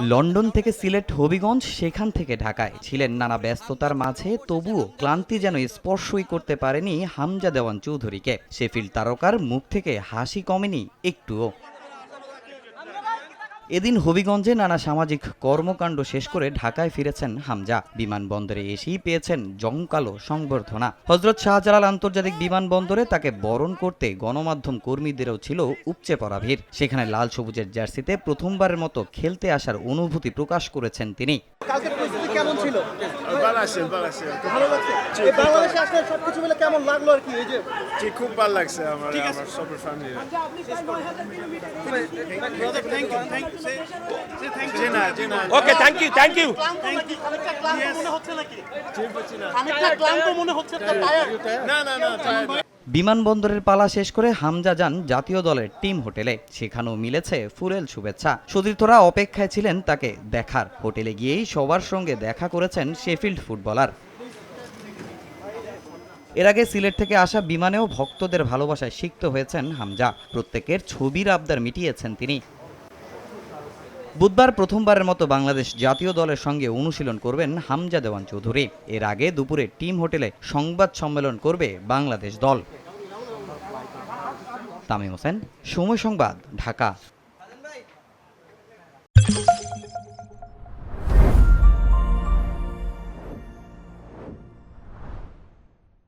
London থেকে সিলেট, হবিগঞ্জ, সেখান থেকে ঢাকায়। ছিলেন নানা ব্যস্ততার মাঝে, তবুও ক্লান্তি যেন স্পর্শই করতে পারেনি হামজা দেওয়ান চৌধুরীকে। শেফিল তারকার মুখ থেকে হাসি কমেনি একটুও। এদিন হবিগঞ্জে নানা সামাজিক কর্মকাণ্ড শেষ করে ঢাকায় ফিরেছেন হামজা। বিমানবন্দরে এসেই পেয়েছেন জমকালো সংবর্ধনা। হজরত শাহজালাল আন্তর্জাতিক বিমানবন্দরে তাকে বরণ করতে গণমাধ্যম কর্মীদেরও ছিল উপচে পড়া ভিড়। সেখানে লাল সবুজের জার্সিতে প্রথমবারের মতো খেলতে আসার অনুভূতি প্রকাশ করেছেন তিনি। কালকের পরিস্থিতি কেমন ছিল? ভালো আছে ভালো আছে ভালো লাগছে? বাংলাদেশে আসলে সবকিছু মিলে কেমন লাগল আর কি? এই যে জি খুব ভালো লাগছে আমার আমার সবার ফ্যামিলি জি না জি না okay thank you thank you মনে মনে। বিমানবন্দরের পালা শেষ করে হামজা যান জাতীয় দলের টিম হোটেলে। সেখানেও মিলেছে ফুরেল শুভেচ্ছা। সতীর্থরা অপেক্ষায় ছিলেন তাকে দেখার। হোটেলে গিয়েই সবার সঙ্গে দেখা করেছেন শেফিল্ড ফুটবলার। এর আগে সিলেট থেকে আসা বিমানেও ভক্তদের ভালোবাসায় সিক্ত হয়েছেন হামজা। প্রত্যেকের ছবির আবদার মিটিয়েছেন তিনি। বুধবার প্রথমবারের মতো বাংলাদেশ জাতীয় দলের সঙ্গে অনুশীলন করবেন হামজা দেওয়ান চৌধুরী। এর আগে দুপুরে টিম হোটেলে সংবাদ সম্মেলন করবে বাংলাদেশ দল। তামিম হোসেন, সময় সংবাদ, ঢাকা।